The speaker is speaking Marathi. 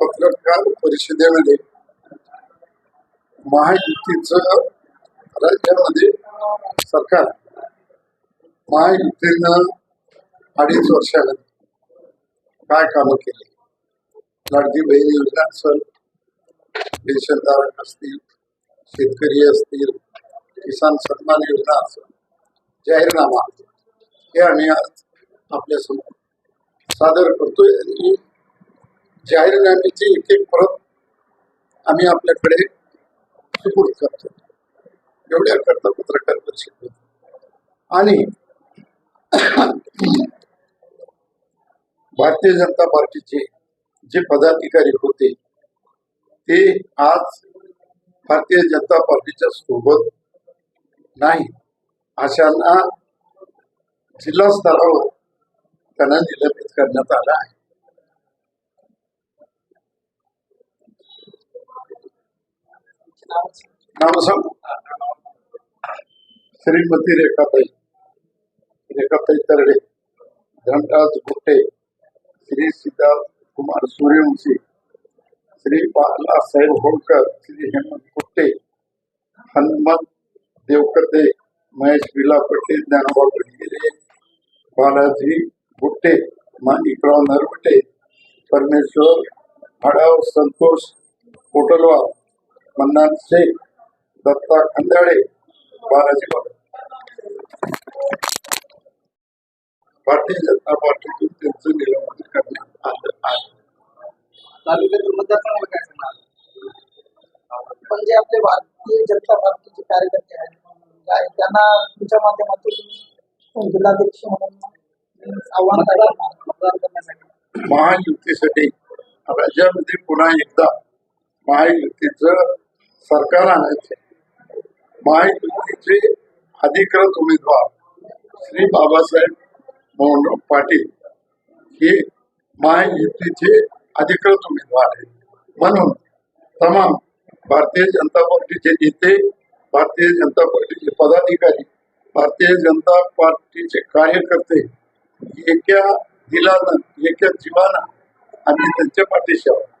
पत्रकार परिषदेमध्ये महायुतीचं राज्यामध्ये सरकार महायुतीनं अडीच वर्षाला काय कामं केली? लाडकी बहीण योजना असेल पेन्शनधारक असतील शेतकरी असतील किसान सन्मान योजना असेल जाहीरनामा हे आम्ही आज आपल्यासमोर सादर करतोय आणि जाहीरनाम्याची एक एक परत आम्ही आपल्याकडे सुपूर्द करतो. एवढ्या करता पत्रकार परिषद आणि भारतीय जनता पार्टीचे जे पदाधिकारी होते ते आज भारतीय जनता पार्टीच्या सोबत नाही. अशांना जिल्हा स्तरावर त्यांना करण्यात आला आहे. नाव सांग. श्रीमती रेखाताई. रेखाताई तरडे. धनराज गुट्टे श्री सिद्धार्थ कुमार सूर्यवंशी. श्री बालासाहेब होळकर. श्री हेमंत गुट्टे हनुमंत देवकते महेश विला पटेल ज्ञानोबा गडगिरे बालाजी गुट्टे. माणिकराव नरवटे परमेश्वर भाडाव संतोष कोटलवार मन्नाथ शेख दत्ता खंदाळे बालाजी भारतीय जनता पार्टीतून त्यांचं निलंबन करण्यात आलं आहे. तालुक्यातील मतदारसंघाला काय सांगणार? म्हणजे आपले भारतीय जनता पार्टीचे कार्यकर्ते आहेत त्यांना तुमच्या माध्यमातून जिल्हाध्यक्ष म्हणून मतदान करण्यासाठी महायुतीसाठी राज्यामध्ये पुन्हा एकदा महायुतीचं सरकार आणायचे. महायुतीचे अधिकृत उमेदवार श्री बाबासाहेब मोहनराव पाटील हे महायुतीचे अधिकृत उमेदवार आहेत. म्हणून तमाम भारतीय जनता पार्टीचे नेते भारतीय जनता पार्टीचे पदाधिकारी भारतीय जनता पार्टीचे कार्यकर्ते एका दिलानं एका जीवानं आम्ही त्यांच्या पाठीशी आहोत.